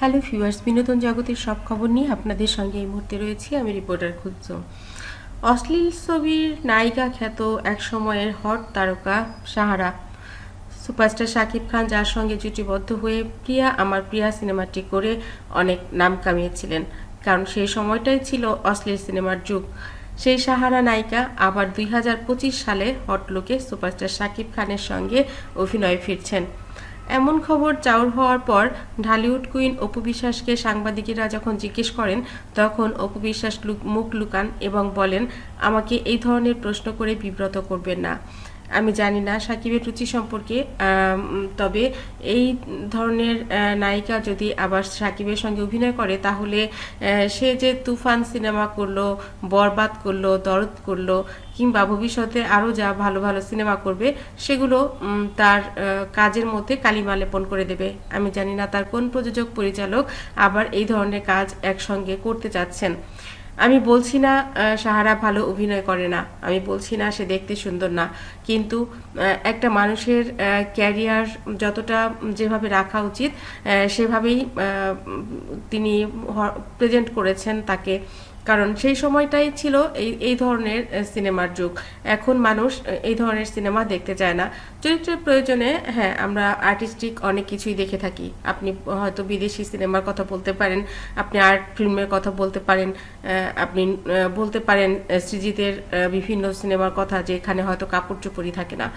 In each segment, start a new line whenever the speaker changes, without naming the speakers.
Hello viewers, বিনোদন জগতের সব খবর নিয়ে আপনাদের সঙ্গে এই মুহূর্তে রয়েছি। আমি রিপোর্টার খুঁজছ অশ্লীল ছবির নায়িকা খ্যাত এক সময়ের হট তারকা সাহারা, সুপারস্টার শাকিব খান, যার সঙ্গে জুটিবদ্ধ হয়ে প্রিয়া, আমার প্রিয়া সিনেমাটি করে অনেক নাম কামিয়েছিলেন। কারণ সেই সময়টাই ছিল অশ্লীল সিনেমার যুগ। সেই সাহারা নায়িকা আবার দুই হাজার পঁচিশ সালে হটলুকে সুপারস্টার শাকিব খানের সঙ্গে অভিনয়ে ফিরছেন। এমন খবর চাউর হওয়ার পর ঢালিউড কুইন অপু বিশ্বাসকে সাংবাদিকেরা যখন জিজ্ঞেস করেন, তখন অপু বিশ্বাস মুখ লুকান এবং বলেন, আমাকে এই ধরনের প্রশ্ন করে বিব্রত করবেন না। আমি জানি না, সাকিবের রুচি সম্পর্কে তবে এই ধরনের নায়িকা যদি আবার সাকিবের সঙ্গে অভিনয় করে, তাহলে সে যে তুফান সিনেমা করল, বরবাদ করল, দরদ করল, কিংবা ভবিষ্যতে আরও যা ভালো ভালো সিনেমা করবে, সেগুলো তার কাজের মধ্যে কালিমা লেপন করে দেবে। আমি জানি না তার কোন প্রযোজক, পরিচালক আবার এই ধরনের কাজ একসঙ্গে করতে চাচ্ছেন। আমি বলছি না সাহারা ভালো অভিনয় করে না। আমি বলছি না, সে দেখতে সুন্দর না। কিন্তু একটা মানুষের ক্যারিয়ার যতটা যেভাবে রাখা উচিত সেভাবেই তিনি প্রেজেন্ট করেছেন তাকে। কারণ সেই সময়টাই ছিল এই এই ধরনের সিনেমার যুগ। এখন মানুষ এই ধরনের সিনেমা দেখতে চায় না। চরিত্রের প্রয়োজনে হ্যাঁ আমরা আর্টিস্টিক অনেক কিছুই দেখে থাকি। আপনি হয়তো বিদেশি সিনেমার কথা বলতে পারেন, আপনি আর্ট ফিল্মের কথা বলতে পারেন আপনি বলতে পারেন সৃজিতের বিভিন্ন সিনেমার কথা যেখানে হয়তো কাপড় চোপড়ই থাকে না।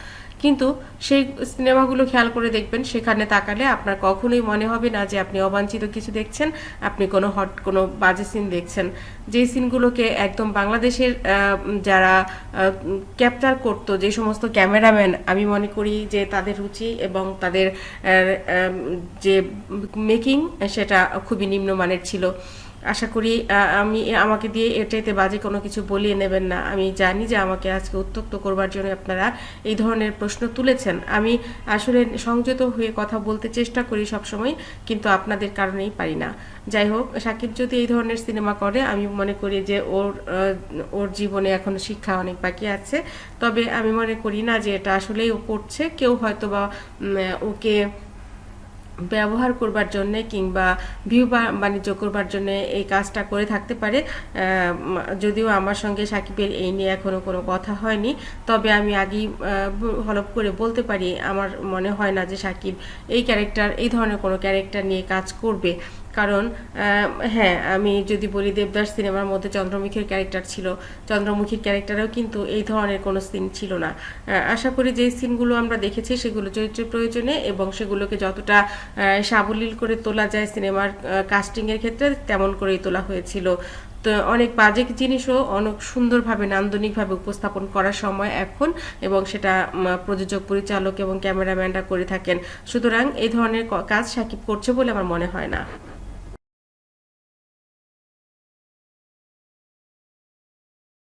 কিন্তু সেই সিনেমাগুলো খেয়াল করে দেখবেন, সেখানে তাকালে আপনার কখনোই মনে হবে না যে আপনি অবাঞ্ছিত কিছু দেখছেন, আপনি কোনো হট, কোনো বাজে সিন দেখছেন। যে সিনগুলোকে একদম বাংলাদেশের যারা ক্যাপচার করতো, যে সমস্ত ক্যামেরাম্যান আমি মনে করি যে তাদের রুচি এবং তাদের যে মেকিং সেটা খুবই নিম্নমানের ছিল। আশা করি আমি আমাকে দিয়ে এর চাইতে বাজে কোনো কিছু বলিয়ে নেবেন না। আমি জানি যে আমাকে আজকে উত্তক্ত করবার জন্য আপনারা এই ধরনের প্রশ্ন তুলেছেন। আমি আসলে সংযত হয়ে কথা বলতে চেষ্টা করি সবসময়, কিন্তু আপনাদের কারণেই পারি না। যাই হোক, সাকিব যদি এই ধরনের সিনেমা করে, আমি মনে করি যে ওর ওর জীবনে এখন শিক্ষা অনেক বাকি আছে। তবে আমি মনে করি না যে এটা আসলেই ও করছে। কেউ হয়তো বা ওকে ব্যবহার করবার জন্য কিংবা ভিউ বাণিজ্য করবার জন্য এই কাজটা করে থাকতে পারে। যদিও আমার সঙ্গে সাকিবের এই নিয়ে এখনও কোনো কথা হয়নি, তবে আমি আগেই হলপ করে বলতে পারি, আমার মনে হয় না যে সাকিব এই ক্যারেক্টার এই ধরনের কোনো ক্যারেক্টার নিয়ে কাজ করবে। কারণ হ্যাঁ আমি যদি বলি দেবদাস সিনেমার মধ্যে চন্দ্রমুখীর ক্যারেক্টার ছিল, চন্দ্রমুখীর ক্যারেক্টারেও কিন্তু এই ধরনের কোনো সিন ছিল না। আশা করি যে সিনগুলো আমরা দেখেছি সেগুলো চরিত্রের প্রয়োজনে এবং সেগুলোকে যতটা সাবলীল করে তোলা যায় সিনেমার কাস্টিংয়ের ক্ষেত্রে তেমন করেই তোলা হয়েছিল। তো অনেক বাজে জিনিসও অনেক সুন্দরভাবে, নান্দনিকভাবে উপস্থাপন করার সময় এখন এবং সেটা প্রযোজক, পরিচালক এবং ক্যামেরাম্যানরা করে থাকেন। সুতরাং এই ধরনের কাজ সাকিব করছে বলে আমার মনে হয় না।